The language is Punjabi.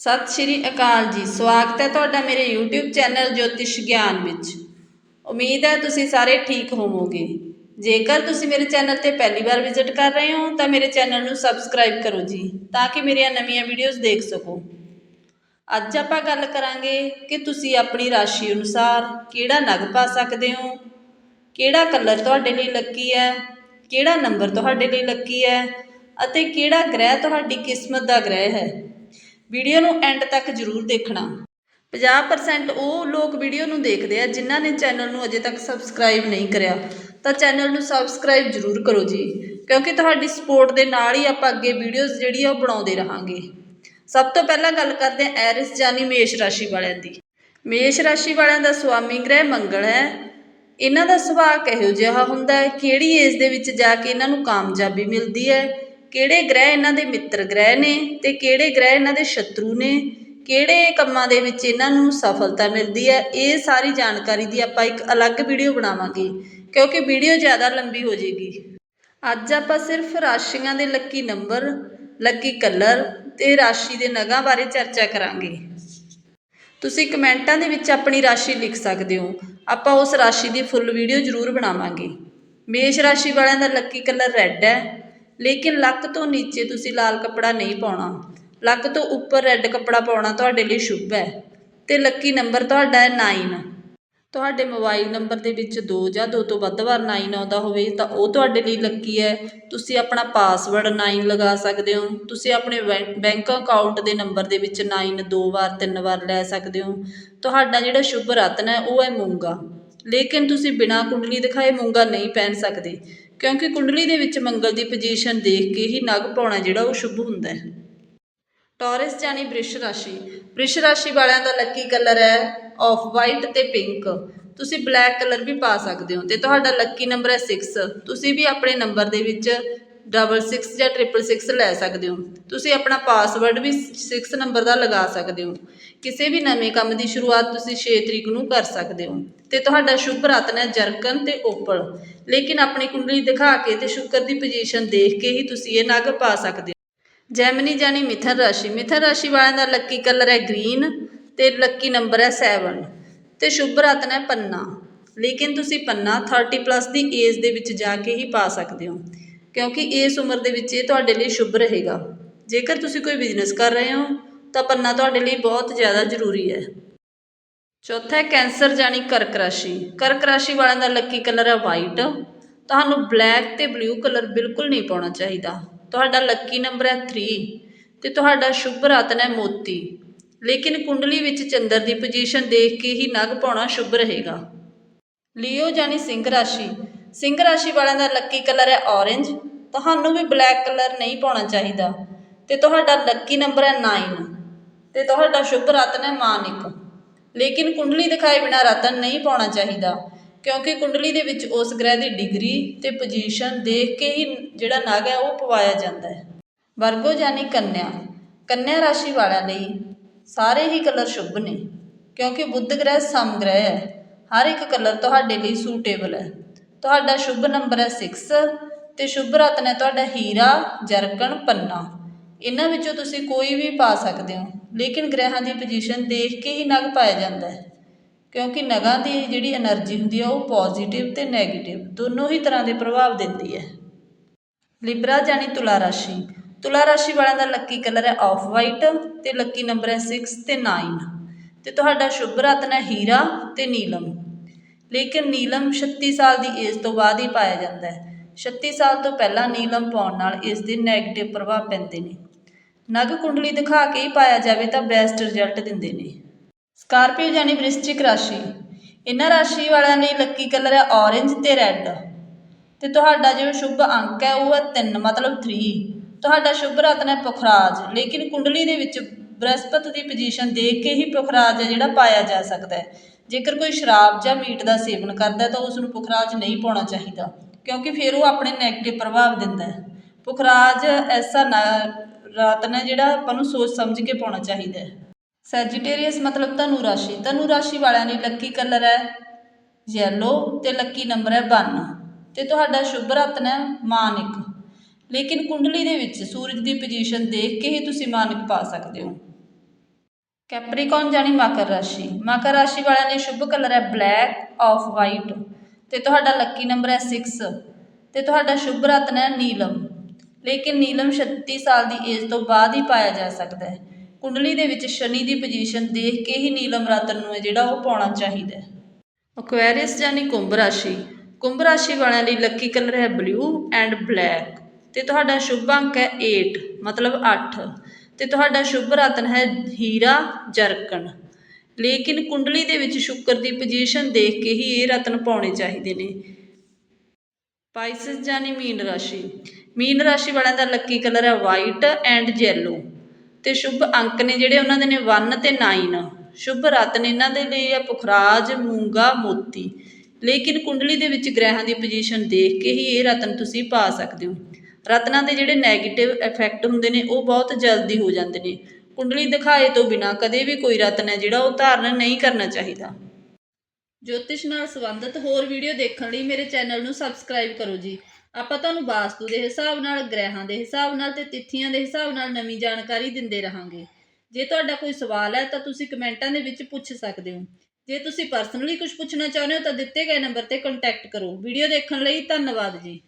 ਸਤਿ ਸ਼੍ਰੀ ਅਕਾਲ ਜੀ। ਸਵਾਗਤ ਹੈ ਤੁਹਾਡਾ ਮੇਰੇ YouTube ਚੈਨਲ ਜੋਤਿਸ਼ ਗਿਆਨ ਵਿੱਚ। ਉਮੀਦ ਹੈ ਤੁਸੀਂ ਸਾਰੇ ਠੀਕ ਹੋਵੋਗੇ। ਜੇਕਰ ਤੁਸੀਂ ਮੇਰੇ ਚੈਨਲ ਤੇ ਪਹਿਲੀ ਵਾਰ ਵਿਜ਼ਿਟ ਕਰ ਰਹੇ ਹੋ, ਤਾਂ ਮੇਰੇ ਚੈਨਲ ਨੂੰ ਸਬਸਕ੍ਰਾਈਬ ਕਰੋ ਜੀ, ਤਾਂ ਕਿ ਮੇਰੀਆਂ ਨਵੀਆਂ ਵੀਡੀਓਜ਼ ਦੇਖ ਸਕੋ। ਅੱਜ ਆਪਾਂ ਗੱਲ ਕਰਾਂਗੇ ਕਿ ਤੁਸੀਂ ਆਪਣੀ ਰਾਸ਼ੀ ਅਨੁਸਾਰ ਕਿਹੜਾ ਨਗ ਪਾ ਸਕਦੇ ਹੋ, ਕਿਹੜਾ ਕਲਰ ਤੁਹਾਡੇ ਲਈ ਲੱਕੀ ਹੈ, ਕਿਹੜਾ ਨੰਬਰ ਤੁਹਾਡੇ ਲਈ ਲੱਕੀ ਹੈ, ਅਤੇ ਕਿਹੜਾ ਗ੍ਰਹਿ ਤੁਹਾਡੀ ਕਿਸਮਤ ਦਾ ਗ੍ਰਹਿ ਹੈ। ਵੀਡੀਓ ਨੂੰ ਐਂਡ ਤੱਕ ਜ਼ਰੂਰ ਦੇਖਣਾ। 50% ਉਹ ਲੋਕ ਵੀਡੀਓ ਨੂੰ ਦੇਖਦੇ ਆ ਜਿਨ੍ਹਾਂ ਨੇ ਚੈਨਲ ਨੂੰ ਅਜੇ ਤੱਕ ਸਬਸਕ੍ਰਾਈਬ ਨਹੀਂ ਕਰਿਆ। ਤਾਂ ਚੈਨਲ ਨੂੰ ਸਬਸਕ੍ਰਾਈਬ ਜ਼ਰੂਰ ਕਰੋ ਜੀ, ਕਿਉਂਕਿ ਤੁਹਾਡੀ ਸਪੋਰਟ ਦੇ ਨਾਲ ਹੀ ਆਪਾਂ ਅੱਗੇ ਵੀਡੀਓਜ਼ ਜਿਹੜੀ ਆ ਉਹ ਬਣਾਉਂਦੇ ਰਹਾਂਗੇ। ਸਭ ਤੋਂ ਪਹਿਲਾਂ ਗੱਲ ਕਰਦੇ ਹਾਂ ਐਰਿਸ ਜਾਨੀ ਮੇਸ਼ ਰਾਸ਼ੀ ਵਾਲਿਆਂ ਦੀ। ਮੇਸ਼ ਰਾਸ਼ੀ ਵਾਲਿਆਂ ਦਾ ਸੁਆਮੀ ਗ੍ਰਹਿ ਮੰਗਲ ਹੈ। ਇਹਨਾਂ ਦਾ ਸੁਭਾਅ ਕਿਹੋ ਜਿਹਾ ਹੁੰਦਾ ਹੈ? ਕਿਹੜੀ ਏਜ ਦੇ ਵਿੱਚ ਜਾ ਕੇ ਇਹਨਾਂ ਨੂੰ ਕਾਮਯਾਬੀ ਮਿਲਦੀ ਹੈ? ਕਿਹੜੇ ਗ੍ਰਹਿ ਇਹਨਾਂ ਦੇ ਮਿੱਤਰ ਗ੍ਰਹਿ ਨੇ ਅਤੇ ਕਿਹੜੇ ਗ੍ਰਹਿ ਇਹਨਾਂ ਦੇ ਸ਼ਤਰੂ ਨੇ? ਕਿਹੜੇ ਕੰਮਾਂ ਦੇ ਵਿੱਚ ਇਹਨਾਂ ਨੂੰ ਸਫਲਤਾ ਮਿਲਦੀ ਹੈ? ਇਹ ਸਾਰੀ ਜਾਣਕਾਰੀ ਦੀ ਆਪਾਂ ਇੱਕ ਅਲੱਗ ਵੀਡੀਓ ਬਣਾਵਾਂਗੇ, ਕਿਉਂਕਿ ਵੀਡੀਓ ਜ਼ਿਆਦਾ ਲੰਬੀ ਹੋ ਜਾਏਗੀ। ਅੱਜ ਆਪਾਂ ਸਿਰਫ ਰਾਸ਼ੀਆਂ ਦੇ ਲੱਕੀ ਨੰਬਰ, ਲੱਕੀ ਕਲਰ ਤੇ ਰਾਸ਼ੀ ਦੇ ਨਗਾਂ ਬਾਰੇ ਚਰਚਾ ਕਰਾਂਗੇ। ਤੁਸੀਂ ਕਮੈਂਟਾਂ ਦੇ ਵਿੱਚ ਆਪਣੀ ਰਾਸ਼ੀ ਲਿਖ ਸਕਦੇ ਹੋ। ਆਪਾਂ ਉਸ ਰਾਸ਼ੀ ਦੀ ਫੁੱਲ ਵੀਡੀਓ ਜ਼ਰੂਰ ਬਣਾਵਾਂਗੇ। ਮੇਸ਼ ਰਾਸ਼ੀ ਵਾਲਿਆਂ ਦਾ ਲੱਕੀ ਕਲਰ ਰੈੱਡ ਹੈ। ਲੇਕਿਨ ਲੱਕ ਤੋਂ ਨੀਚੇ ਤੁਸੀਂ ਲਾਲ ਕੱਪੜਾ ਨਹੀਂ ਪਾਉਣਾ। ਲੱਕ ਤੋਂ ਉੱਪਰ ਰੈੱਡ ਕੱਪੜਾ ਪਾਉਣਾ ਤੁਹਾਡੇ ਲਈ ਸ਼ੁਭ ਹੈ। ਅਤੇ ਲੱਕੀ ਨੰਬਰ ਤੁਹਾਡਾ ਹੈ ਨਾਈਨ ਤੁਹਾਡੇ ਮੋਬਾਈਲ ਨੰਬਰ ਦੇ ਵਿੱਚ ਦੋ ਜਾਂ ਦੋ ਤੋਂ ਵੱਧ ਵਾਰ ਨਾਈਨ ਆਉਂਦਾ ਹੋਵੇ ਤਾਂ ਉਹ ਤੁਹਾਡੇ ਲਈ ਲੱਕੀ ਹੈ। ਤੁਸੀਂ ਆਪਣਾ ਪਾਸਵਰਡ ਨਾਈਨ ਲਗਾ ਸਕਦੇ ਹੋ। ਤੁਸੀਂ ਆਪਣੇ ਬੈਂ- ਬੈਂਕ ਅਕਾਊਂਟ ਦੇ ਨੰਬਰ ਦੇ ਵਿੱਚ ਨਾਈਨ ਦੋ ਵਾਰ, ਤਿੰਨ ਵਾਰ ਲੈ ਸਕਦੇ ਹੋ। ਤੁਹਾਡਾ ਜਿਹੜਾ ਸ਼ੁਭ ਰਤਨ ਹੈ ਉਹ ਹੈ ਮੂੰਗਾ। ਲੇਕਿਨ ਤੁਸੀਂ ਬਿਨਾਂ ਕੁੰਡਲੀ ਦਿਖਾਏ ਮੂੰਗਾ ਨਹੀਂ ਪਹਿਨ ਸਕਦੇ। ਕਿਉਂਕਿ ਕੁੰਡਲੀ ਦੇ ਵਿੱਚ ਮੰਗਲ ਦੀ ਪੋਜੀਸ਼ਨ ਦੇਖ ਕੇ ਹੀ ਨਗ ਪਾਉਣਾ ਜਿਹੜਾ ਉਹ ਸ਼ੁਭ ਹੁੰਦਾ ਹੈ। ਟੌਰਸ ਜਾਨੀ ਬ੍ਰਿਸ਼ ਰਾਸ਼ੀ। ਬ੍ਰਿਸ਼ ਰਾਸ਼ੀ ਵਾਲਿਆਂ ਦਾ ਲੱਕੀ ਕਲਰ ਹੈ ਆਫ ਵਾਈਟ ਤੇ ਪਿੰਕ ਤੁਸੀਂ ਬਲੈਕ ਕਲਰ ਵੀ ਪਾ ਸਕਦੇ ਹੋ ਤੇ ਤੁਹਾਡਾ ਲੱਕੀ ਨੰਬਰ ਹੈ 6 ਤੁਸੀਂ ਵੀ ਆਪਣੇ ਨੰਬਰ ਦੇ ਵਿੱਚ 66 ਜਾਂ 666 ਲੈ ਸਕਦੇ ਹੋ। ਤੁਸੀਂ ਆਪਣਾ ਪਾਸਵਰਡ ਵੀ 6 ਨੰਬਰ ਦਾ ਲਗਾ ਸਕਦੇ ਹੋ। ਕਿਸੇ ਵੀ ਨਵੇਂ ਕੰਮ ਦੀ ਸ਼ੁਰੂਆਤ ਤੁਸੀਂ 6 ਤਰੀਕ ਨੂੰ ਕਰ ਸਕਦੇ ਹੋ। ਤੇ ਤੁਹਾਡਾ ਸ਼ੁਭ ਰਤਨ ਹੈ ਜਰਕਨ ਤੇ ਓਪਲ। ਲੇਕਿਨ ਆਪਣੀ ਕੁੰਡਲੀ ਦਿਖਾ ਕੇ ਤੇ ਸ਼ੁਕਰ ਦੀ ਪੋਜੀਸ਼ਨ ਦੇਖ ਕੇ ਹੀ ਤੁਸੀਂ ਇਹ ਨਗ ਪਾ ਸਕਦੇ ਹੋ। ਜੈਮਨੀ ਜਾਨੀ ਮਿਥਨ ਰਾਸ਼ੀ। ਮਿਥਨ ਰਾਸ਼ੀ ਵਾਲਿਆਂ ਦਾ ਲੱਕੀ ਕਲਰ ਹੈ ਗ੍ਰੀਨ ਤੇ ਲੱਕੀ ਨੰਬਰ ਹੈ 7 ਤੇ ਸ਼ੁਭ ਰਤਨ ਹੈ ਪੰਨਾ। ਲੇਕਿਨ ਤੁਸੀਂ ਪੰਨਾ 30 ਪਲੱਸ ਦੀ ਏਜ ਦੇ ਵਿੱਚ ਜਾ ਕੇ ਹੀ ਪਾ ਸਕਦੇ ਹੋ। ਕਿਉਂਕਿ ਇਸ ਉਮਰ ਦੇ ਵਿੱਚ ਇਹ ਤੁਹਾਡੇ ਲਈ ਸ਼ੁਭ ਰਹੇਗਾ। ਜੇਕਰ ਤੁਸੀਂ ਕੋਈ ਬਿਜ਼ਨਸ ਕਰ ਰਹੇ ਹੋ, ਤਾਂ ਪੰਨਾ ਤੁਹਾਡੇ ਲਈ ਬਹੁਤ ਜ਼ਿਆਦਾ ਜ਼ਰੂਰੀ ਹੈ। ਚੌਥਾ ਹੈ ਕੈਂਸਰ ਜਾਨੀ ਕਰਕ ਰਾਸ਼ੀ। ਕਰਕ ਰਾਸ਼ੀ ਵਾਲਿਆਂ ਦਾ ਲੱਕੀ ਕਲਰ ਹੈ ਵਾਈਟ ਤੁਹਾਨੂੰ ਬਲੈਕ ਤੇ ਬਲੂ ਕਲਰ ਬਿਲਕੁਲ ਨਹੀਂ ਪਾਉਣਾ ਚਾਹੀਦਾ। ਤੁਹਾਡਾ ਲੱਕੀ ਨੰਬਰ ਹੈ 3 ਤੇ ਤੁਹਾਡਾ ਸ਼ੁਭ ਰਤਨ ਹੈ ਮੋਤੀ। ਲੇਕਿਨ ਕੁੰਡਲੀ ਵਿੱਚ ਚੰਦਰ ਦੀ ਪੋਜੀਸ਼ਨ ਦੇਖ ਕੇ ਹੀ ਨਗ ਪਾਉਣਾ ਸ਼ੁਭ ਰਹੇਗਾ। ਲਿਓ ਜਾਨੀ ਸਿੰਘ ਰਾਸ਼ੀ। ਸਿੰਘ ਰਾਸ਼ੀ ਵਾਲਿਆਂ ਦਾ ਲੱਕੀ ਕਲਰ ਹੈ ਔਰੇਂਜ ਤੁਹਾਨੂੰ ਵੀ ਬਲੈਕ ਕਲਰ ਨਹੀਂ ਪਾਉਣਾ ਚਾਹੀਦਾ। ਅਤੇ ਤੁਹਾਡਾ ਲੱਕੀ ਨੰਬਰ ਹੈ 9 ਅਤੇ ਤੁਹਾਡਾ ਸ਼ੁਭ ਰਤਨ ਹੈ ਮਾਨਿਕ। ਲੇਕਿਨ ਕੁੰਡਲੀ ਦਿਖਾਏ ਬਿਨਾ ਰਤਨ ਨਹੀਂ ਪਾਉਣਾ ਚਾਹੀਦਾ, ਕਿਉਂਕਿ ਕੁੰਡਲੀ ਦੇ ਵਿੱਚ ਉਸ ਗ੍ਰਹਿ ਦੀ ਡਿਗਰੀ ਤੇ ਪੋਜੀਸ਼ਨ ਦੇਖ ਕੇ ਹੀ ਜਿਹੜਾ ਨਾਗ ਹੈ ਉਹ ਪਵਾਇਆ ਜਾਂਦਾ ਹੈ। ਵਰਗੋ ਜਾਨੀ ਕੰਨਿਆ। ਕੰਨਿਆ ਰਾਸ਼ੀ ਵਾਲਿਆਂ ਲਈ ਸਾਰੇ ਹੀ ਕਲਰ ਸ਼ੁਭ ਨੇ, ਕਿਉਂਕਿ ਬੁੱਧ ਗ੍ਰਹਿ ਸਮ ਗ੍ਰਹਿ ਹੈ। ਹਰ ਇੱਕ ਕਲਰ ਤੁਹਾਡੇ ਲਈ ਸੂਟੇਬਲ ਹੈ। ਤੁਹਾਡਾ ਸ਼ੁਭ ਨੰਬਰ ਹੈ 6 ਅਤੇ ਸ਼ੁਭ ਰਤਨ ਹੈ ਤੁਹਾਡਾ ਹੀਰਾ, ਜਰਕਣ, ਪੰਨਾ। ਇਹਨਾਂ ਵਿੱਚੋਂ ਤੁਸੀਂ ਕੋਈ ਵੀ ਪਾ ਸਕਦੇ ਹੋ, ਲੇਕਿਨ ਗ੍ਰਹਿਆਂ ਦੀ ਪੋਜੀਸ਼ਨ ਦੇਖ ਕੇ ਹੀ ਨਗ ਪਾਇਆ ਜਾਂਦਾ ਹੈ। ਕਿਉਂਕਿ ਨਗਾਂ ਦੀ ਜਿਹੜੀ એનર્ਜੀ ਹੁੰਦੀ ਹੈ ਉਹ ਪੋਜ਼ਿਟਿਵ ਤੇ ਨੈਗੇਟਿਵ ਦੋਨੋਂ ਹੀ ਤਰ੍ਹਾਂ ਦੇ ਪ੍ਰਭਾਵ ਦਿੰਦੀ ਹੈ। ਲਿਬਰਾ ਜਾਨੀ ਤੁਲਾ ਰਾਸ਼ੀ। ਤੁਲਾ ਰਾਸ਼ੀ ਵਾਲਿਆਂ ਦਾ ਲੱਕੀ ਕਲਰ ਹੈ ਆਫ ਵਾਈਟ ਤੇ ਲੱਕੀ ਨੰਬਰ ਹੈ 6 ਤੇ 9 ਤੇ ਤੁਹਾਡਾ ਸ਼ੁਭ ਰਤਨ ਹੈ ਹੀਰਾ ਤੇ ਨੀਲਮ। ਲੇਕਿਨ ਨੀਲਮ 36 ਸਾਲ ਦੀ ਏਜ ਤੋਂ ਬਾਅਦ ਹੀ ਪਾਇਆ ਜਾਂਦਾ ਹੈ। 36 ਸਾਲ ਤੋਂ ਪਹਿਲਾਂ ਨੀਲਮ ਪਾਉਣ ਨਾਲ ਇਸ ਦੇ 네ਗੇਟਿਵ ਪ੍ਰਭਾਵ ਪੈਂਦੇ ਨੇ। ਨਗ ਕੁੰਡਲੀ ਦਿਖਾ ਕੇ ਹੀ ਪਾਇਆ ਜਾਵੇ ਤਾਂ ਬੈਸਟ ਰਿਜ਼ਲਟ ਦਿੰਦੇ ਨੇ। ਸਕਾਰਪੀਓ ਯਾਨੀ ਵ੍ਰਿਸ਼ਚਿਕ ਰਾਸ਼ੀ। ਇਹਨਾਂ ਰਾਸ਼ੀ ਵਾਲਿਆਂ ਲਈ ਲੱਕੀ ਕਲਰ ਹੈ ਔਰੇਂਜ ਤੇ ਰੈੱਡ ਤੇ ਤੁਹਾਡਾ ਜੋ ਸ਼ੁਭ ਅੰਕ ਹੈ ਉਹ ਹੈ 3 ਮਤਲਬ 3 ਤੁਹਾਡਾ ਸ਼ੁਭ ਰਤਨ ਹੈ ਪੁਖਰਾਜ। ਲੇਕਿਨ ਕੁੰਡਲੀ ਦੇ ਵਿੱਚ ਬ੍ਰਹਸਪਤ ਦੀ ਪੋਜੀਸ਼ਨ ਦੇਖ ਕੇ ਹੀ ਪੁਖਰਾਜ ਹੈ ਜਿਹੜਾ ਪਾਇਆ ਜਾ ਸਕਦਾ ਹੈ। ਜੇਕਰ ਕੋਈ ਸ਼ਰਾਬ ਜਾਂ ਮੀਟ ਦਾ ਸੇਵਨ ਕਰਦਾ ਤਾਂ ਉਸ ਨੂੰ ਪੁਖਰਾਜ ਨਹੀਂ ਪਾਉਣਾ ਚਾਹੀਦਾ। ਕਿਉਂਕਿ ਫਿਰ ਉਹ ਆਪਣੇ 네ਗੇਟਿਵ ਪ੍ਰਭਾਵ ਦਿੰਦਾ ਪੁਖਰਾਜ ਐਸਾ ਨਾ- ਰਤਨ ਹੈ ਜਿਹੜਾ ਆਪਾਂ ਨੂੰ ਸੋਚ ਸਮਝ ਕੇ ਪਾਉਣਾ ਚਾਹੀਦਾ ਹੈ। ਸੈਜੀਟੇਰੀਅਸ ਮਤਲਬ ਧਨੂ ਰਾਸ਼ੀ। ਧਨੂ ਰਾਸ਼ੀ ਵਾਲਿਆਂ ਲਈ ਲੱਕੀ ਕਲਰ ਹੈ ਯੈਲੋ ਤੇ ਲੱਕੀ ਨੰਬਰ ਹੈ 1 ਤੇ ਤੁਹਾਡਾ ਸ਼ੁਭ ਰਤਨ ਹੈ ਮਾਨਿਕ। ਲੇਕਿਨ ਕੁੰਡਲੀ ਦੇ ਵਿੱਚ ਸੂਰਜ ਦੀ ਪੋਜੀਸ਼ਨ ਦੇਖ ਕੇ ਹੀ ਤੁਸੀਂ ਮਾਨਿਕ ਪਾ ਸਕਦੇ ਹੋ। ਕੈਪਰੀਕੌਨ ਜਾਨੀ ਮਕਰ ਰਾਸ਼ੀ। ਮਕਰ ਰਾਸ਼ੀ ਵਾਲਿਆਂ ਲਈ ਸ਼ੁਭ ਕਲਰ ਹੈ ਬਲੈਕ ਆਫ ਵਾਈਟ ਤੇ ਤੁਹਾਡਾ ਲੱਕੀ ਨੰਬਰ ਹੈ 6 ਤੇ ਤੁਹਾਡਾ ਸ਼ੁਭ ਰਤਨ ਹੈ ਨੀਲਮ। ਲੇਕਿਨ ਨੀਲਮ 36 ਸਾਲ ਦੀ ਏਜ ਤੋਂ ਬਾਅਦ ਹੀ ਪਾਇਆ ਜਾ ਸਕਦਾ ਹੈ। ਕੁੰਡਲੀ ਦੇ ਵਿੱਚ ਸ਼ਨੀ ਦੀ ਪੋਜੀਸ਼ਨ ਦੇਖ ਕੇ ਹੀ ਨੀਲਮ ਰਤਨ ਨੂੰ ਹੈ ਜਿਹੜਾ ਉਹ ਪਾਉਣਾ ਚਾਹੀਦਾ ਹੈ। ਅਕੁਐਰੀਅਸ ਜਾਨੀ ਕੁੰਭ ਰਾਸ਼ੀ। ਕੁੰਭ ਰਾਸ਼ੀ ਵਾਲਿਆਂ ਲਈ ਲੱਕੀ ਕਲਰ ਹੈ ਬਲੂ ਐਂਡ ਬਲੈਕ ਤੇ ਤੁਹਾਡਾ ਸ਼ੁਭ ਅੰਕ ਹੈ 8 ਮਤਲਬ 8 ਤੇ ਤੁਹਾਡਾ ਸ਼ੁਭ ਰਤਨ ਹੈ ਹੀਰਾ ਜਰਕਣ। ਲੇਕਿਨ ਕੁੰਡਲੀ ਦੇ ਵਿੱਚ ਸ਼ੁੱਕਰ ਦੀ ਪੋਜੀਸ਼ਨ ਦੇਖ ਕੇ ਹੀ ਇਹ ਰਤਨ ਪਾਉਣੇ ਚਾਹੀਦੇ ਨੇ। ਪਾਈਸਸ ਜਾਨੀ ਮੀਨ ਰਾਸ਼ੀ। ਮੀਨ ਰਾਸ਼ੀ ਵਾਲਿਆਂ ਦਾ ਲੱਕੀ ਕਲਰ ਹੈ ਵਾਈਟ ਐਂਡ ਯੈਲੋ ਤੇ ਸ਼ੁਭ ਅੰਕ ਨੇ ਜਿਹੜੇ ਉਹਨਾਂ ਦੇ ਨੇ 1 ਤੇ 9 ਸ਼ੁਭ ਰਤਨ ਇਹਨਾਂ ਦੇ ਲਈ ਹੈ ਪੁਖਰਾਜ, ਮੂੰਗਾ, ਮੋਤੀ। ਲੇਕਿਨ ਕੁੰਡਲੀ ਦੇ ਵਿੱਚ ਗ੍ਰਹਿਾਂ ਦੀ ਪੋਜੀਸ਼ਨ ਦੇਖ ਕੇ ਹੀ ਇਹ ਰਤਨ ਤੁਸੀਂ ਪਾ ਸਕਦੇ ਹੋ। ਰਤਨਾਂ ਦੇ ਜਿਹੜੇ 네ਗੇਟਿਵ ਇਫੈਕਟ ਹੁੰਦੇ ਨੇ ਉਹ ਬਹੁਤ ਜਲਦੀ ਹੋ ਜਾਂਦੇ ਨੇ। ਕੁੰਡਲੀ ਦਿਖਾਏ ਤੋਂ ਬਿਨਾ ਕਦੇ ਵੀ ਕੋਈ ਰਤਨ ਹੈ ਜਿਹੜਾ ਉਹ ਧਾਰਨ ਨਹੀਂ ਕਰਨਾ ਚਾਹੀਦਾ। ਜੋਤਿਸ਼ ਨਾਲ ਸੰਬੰਧਿਤ ਹੋਰ ਵੀਡੀਓ ਦੇਖਣ ਲਈ ਮੇਰੇ ਚੈਨਲ ਨੂੰ ਸਬਸਕ੍ਰਾਈਬ ਕਰੋ ਜੀ। ਆਪਾਂ ਤੁਹਾਨੂੰ ਵਾਸਤੂ ਦੇ ਹਿਸਾਬ ਨਾਲ, ਗ੍ਰਹਿਾਂ ਦੇ ਹਿਸਾਬ ਨਾਲ ਤੇ ਤਿਥੀਆਂ ਦੇ ਹਿਸਾਬ ਨਾਲ ਨਵੀਂ ਜਾਣਕਾਰੀ ਦਿੰਦੇ ਰਹਾਂਗੇ। ਜੇ ਤੁਹਾਡਾ ਕੋਈ ਸਵਾਲ ਹੈ ਤਾਂ ਤੁਸੀਂ ਕਮੈਂਟਾਂ ਦੇ ਵਿੱਚ ਪੁੱਛ ਸਕਦੇ ਹੋ। ਜੇ ਤੁਸੀਂ ਪਰਸਨਲੀ ਕੁਝ ਪੁੱਛਣਾ ਚਾਹੁੰਦੇ ਹੋ ਤਾਂ ਦਿੱਤੇ ਗਏ ਨੰਬਰ ਤੇ ਕੰਟੈਕਟ ਕਰੋ। ਵੀਡੀਓ ਦੇਖਣ ਲਈ ਧੰਨਵਾਦ ਜੀ।